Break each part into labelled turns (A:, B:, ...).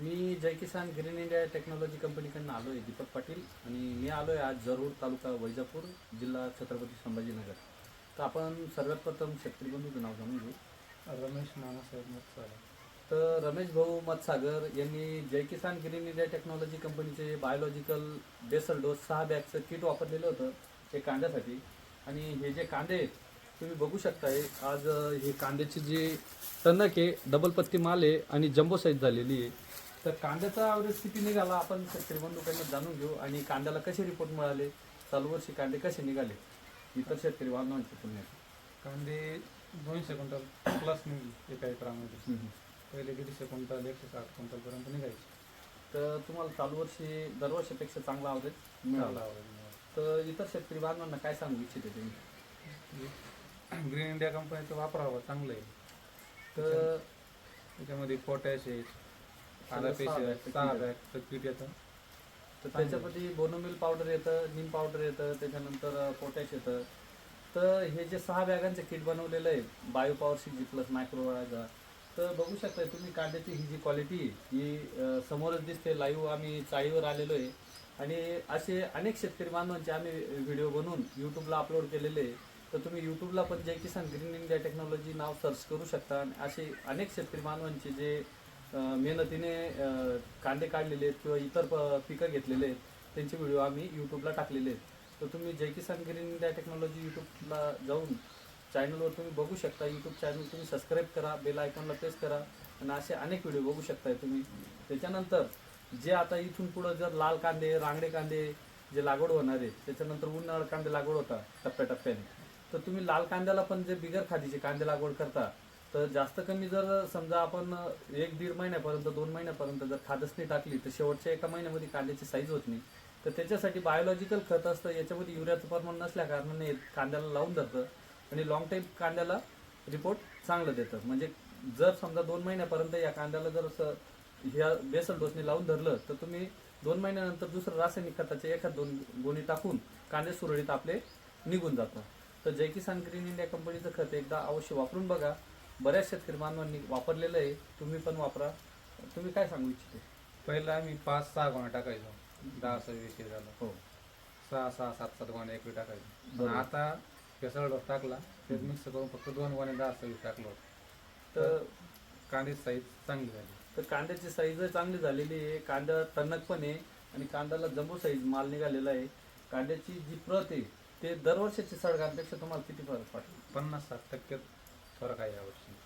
A: मी Jai Kisan green India technology कंपनीकडून आलो आहे दीपक पाटील आणि मी आलो आहे आज जरूर तालुका वैजापूर जिल्हा छत्रपती संभाजीनगर. तर आपण सर्वात प्रथम शेतकरी बंधूचं नाव जाणून घेऊ.
B: रमेश नानासाहेब मत्साला
A: तर रमेश भाऊ मतसागर यांनी Jai Kisan green India technology कंपनीचे बायोलॉजिकल बेसल डोस सहा बॅगचं किट वापरलेलं होतं हे कांद्यासाठी. आणि हे जे कांदे आहेत, तुम्ही बघू शकताय आज हे कांद्याची जी टणक आहे डबल पत्ती माल आहे आणि जम्बो साईज झालेली आहे. तर कांद्याचा ॲव्हरेज किती निघाला आपण शेतकरी बंधूकडनं जाणून घेऊ. आणि कांद्याला कसे रिपोर्ट मिळाले? चालू वर्षी कांदे कसे निघाले? इतर शेतकरी बांधवांचे पुण्यात
B: कांदे दोनशे क्विंटल प्लस निघली एका एकरामध्ये. पहिले दीडशे क्विंटल एकशे साठ क्विंटल पर्यंत निघायचे.
A: तर तुम्हाला चालू वर्षी दरवर्षीपेक्षा चांगला ॲव्हरेज मिळाला.
B: आवडेल
A: तर इतर शेतकरी बांधवांना काय सांगू इच्छिते तुम्ही?
B: ग्रीन इंडिया कंपनीचं वापरावं चांगलं आहे.
A: तर
B: त्याच्यामध्ये पोटॅश आहे.
A: सहा
B: बॅग किट येतं.
A: तर त्याच्यामध्ये बोनोमिल पावडर येतं निम पावडर येतं त्याच्यानंतर पोटॅश येतं. तर हे जे सहा बॅगांचे किट बनवलेलं आहे bio power six G plus मायक्रोवायचा तर बघू शकताय तुम्ही कांद्याची ही जी क्वालिटी ही समोरच दिसते लाईव्ह आम्ही चाळीवर आलेलो आहे. आणि असे अनेक शेतकरी बांधवांचे आम्ही व्हिडिओ बनवून यूट्यूबला अपलोड केलेले आहे. तर तुम्ही यूट्यूबला पण Jai Kisan green India technology नाव सर्च करू शकता. आणि असे अनेक शेतकरी बांधवांचे जे मेहनतीने कांदे काढलेले आहेत किंवा इतर प- पिकं घेतलेले आहेत त्यांचे व्हिडिओ आम्ही यूट्यूबला टाकलेले आहेत. तर तुम्ही Jai Kisan green India technology यूट्यूबला जाऊन चॅनलवर तुम्ही बघू शकता. यूट्यूब चॅनल तुम्ही सबस्क्राईब करा बेल आयकॉनला प्रेस करा आणि असे अनेक व्हिडिओ बघू शकताय तुम्ही. त्याच्यानंतर जे आता इथून पुढं जर लाल कांदे रांगडे कांदे जे लागवड होणार आहे त्याच्यानंतर उन्हाळ कांदे लागवड होता टप्प्याटप्प्याने. तर तुम्ही लाल कांद्याला पण जे बिगर खादीचे कांदे लागवड करता तर जास्त कमी जर समजा आपण एक दीड महिन्यापर्यंत दोन महिन्यापर्यंत जर खादसनी टाकली तर शेवटच्या एका महिन्यामध्ये कांद्याची साईज होत नाही. तर त्याच्यासाठी बायोलॉजिकल खत असतं याच्यामध्ये युरियाचं प्रमाण नसल्या कारणाने कांद्याला लावून धरतं आणि लॉंग टाईम कांद्याला रिपोर्ट चांगलं देतं. म्हणजे जर समजा दोन महिन्यापर्यंत या कांद्याला जर असं ह्या बेसल डोसने लावून धरलं तर तुम्ही दोन महिन्यानंतर दुसरं रासायनिक खताचे एखाद दोन गोणी टाकून कांदे सुरळीत आपले निघून जातात तर जय किसान ग्रीन इंडिया कंपनीचं खत एकदा अवश्य वापरून बघा. बऱ्याच शेतकरी बांधवांनी वापरलेलं आहे. तुम्ही पण वापरा. तुम्ही काय सांगू इच्छिते?
B: पहिलं आम्ही पाच सहा गोण्या टाकायचो. दहा सव्वीस झालं.
A: हो.
B: सहा सहा सात सात गोण्या एकरी टाकायचो.
A: बरोबर.
B: पण आता पेसळ डोस टाकला त्यात मिक्स करून फक्त दोन गोण्या दहा सव्वीस टाकलो.
A: तर
B: कांदे साईज चांगली झाली.
A: तर कांद्याची साईज चांगली झालेली आहे कांदा टणक पण आहे आणि कांद्याला जम्बो साईज माल निघालेला आहे. कांद्याची जी प्रत आहे ते दरवर्षीची सडकांपेक्षा तुम्हाला किती फरक वाटतो
B: पन्नास साठ टक्के फरक आहे यावर्षी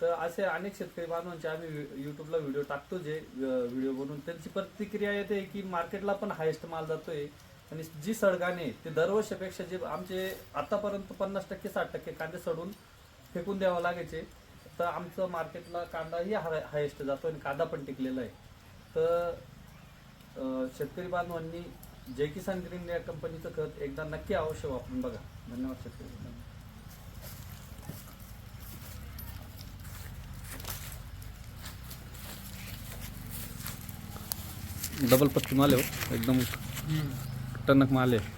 A: तर असे अनेक शेतकरी बांधवांचे आम्ही युट्यूबला व्हिडिओ टाकतो जे व्हिडिओ बनवून त्यांची प्रतिक्रिया येते की मार्केटला पण हायेस्ट माल जातोय. आणि जी सडगाने ते दरवर्षीपेक्षा जे आमचे आतापर्यंत पन्नास टक्के साठ टक्के कांदे सडून फेकून द्यावं लागायचे तर आमचं मार्केटला कांदाही हायेस्ट जातो आणि कांदा पण टिकलेला आहे. तर शेतकरी बांधवांनी जय किसान ग्रीन या कंपनीचं खत एकदा नक्की अवश्य वापरून बघा. धन्यवाद शेतकरी डबल पत्ती माल हो. एकदम टणक माल आहे.